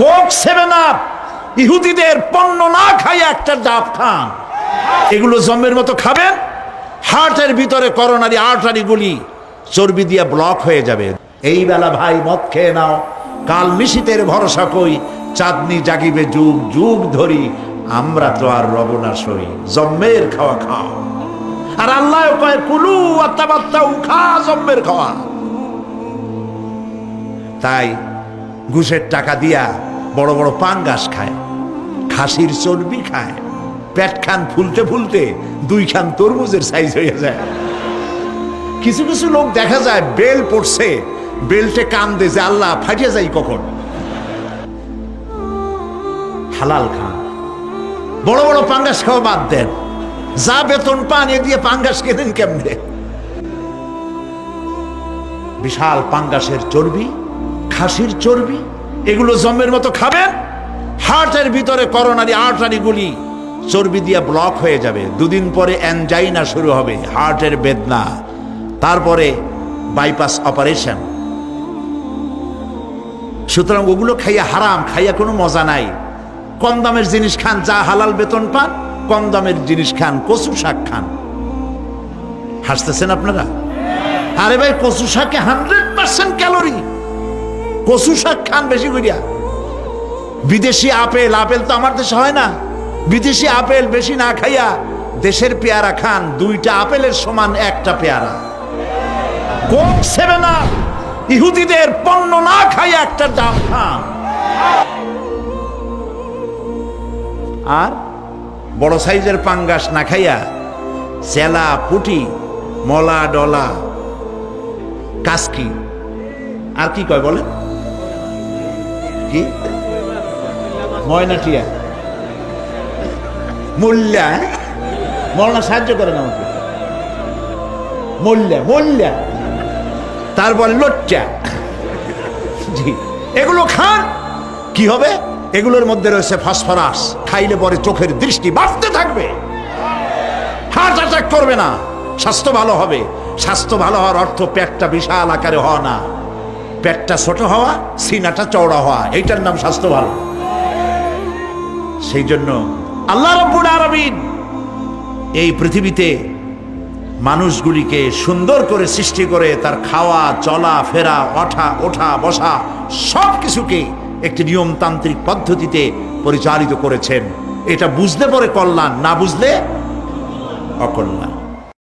Coke seven up. ইহুদিদের পণ্য না খাই একটা ডাব খান। এগুলো জম্মের মতো খাবেন, হার্টের ভিতরে করোনারি আর্টারি গুলি চর্বি দিয়ে ব্লক হয়ে যাবে। এই বেলা ভাই মদ খেয়ে নাও, কাল নিশীতের ভরসা কই, চাঁদনি জাগিবে যুগ যুগ ধরি, আমরা তো আর রব না সই জম্মের খাওয়া খাও। আর আল্লাহ কুলু আত্মাবাত্তা উখা জম্মের খাওয়া। তাই ঘুষের টাকা দিয়া বড় বড় পাঙ্গাস খায়, খাসির চর্বি খায়, পেট খান ফুলতে ফুলতে দুই খান তরমুজের সাইজ হয়ে যায়। কিছু কিছু লোক দেখা যায় বেল পড়ছে, বেল্টে কান দে যে আল্লাহ ফাটিয়ে যাই কখন। হালাল খান। বড় বড় পাঙ্গাস খাওয়া বাদ দেন। যা বেতন পান এ দিয়ে পাঙ্গাস কেনেন কেমনে? বিশাল পাঙ্গাসের চর্বি, খাসির চর্বি এগুলো জম্মের মতো খাবেন হার্টের ভিতরে করোনারি আর্টারি গুলি চর্বি দিয়ে ব্লক হয়ে যাবে। দুদিন পরে অ্যানজাইনা শুরু হবে, হার্টের বেদনা। তারপরে বাইপাস অপারেশন। সুতরাং ওগুলো খাইয়া হারাম, খাইয়া কোনো মজা নাই। কম দামের জিনিস খান, যা হালাল বেতন পান, কম দামের জিনিস খান, কচু শাক খান। হাসতেছেন আপনারা? আরে ভাই, কচু শাকে হান্ড্রেড পার্সেন্ট ক্যালোরি কচু শাক খান বেশি করিয়া। বিদেশি আপেল আপেল তো আমার দেশে হয় না। বিদেশি আপেল বেশি না খাইয়া দেশের পেয়ারা খান, দুইটা আপেলের সমান একটা পেয়ারা। কোক সেভেন আপ ইহুদিদের পণ্য না খাইয়া একটা ডাব খান। আর বড় সাইজের পাঙ্গাস না খাইয়া চেলা পুটি, মলা, ডলা, কাসকি। আর কি কয় বলে কি? ময়নাটিয়া মূল্যা মরনা সাহায্য করেন আমাকে। মূল্যা মূল্যা তারপর লোচ্চা জি, এগুলো খান। কি হবে? এগুলোর মধ্যে রয়েছে ফসফরাস। খাইলে পরে চোখের দৃষ্টি বাড়তে থাকবে। হার্ট অ্যাটাক করবে না। স্বাস্থ্য ভালো হবে। স্বাস্থ্য ভালো হওয়ার অর্থ পেটটা বিশাল আকারে হওয়া না। পেটটা ছোট হওয়া, সিনাটা চওড়া হওয়া, এইটার নাম স্বাস্থ্য ভালো। সেই জন্য আল্লাহ রব্বুল আরবিন এই পৃথিবীতে মানুষগুলিকে সুন্দর করে সৃষ্টি করে তার খাওয়া, চলা, ফেরা, ওঠা ওঠা, বসা সব কিছুকে একটি নিয়মতান্ত্রিক পদ্ধতিতে পরিচালিত করেছেন। এটা বুঝলে পরে কল্যাণ, না বুঝলে অকল্যাণ।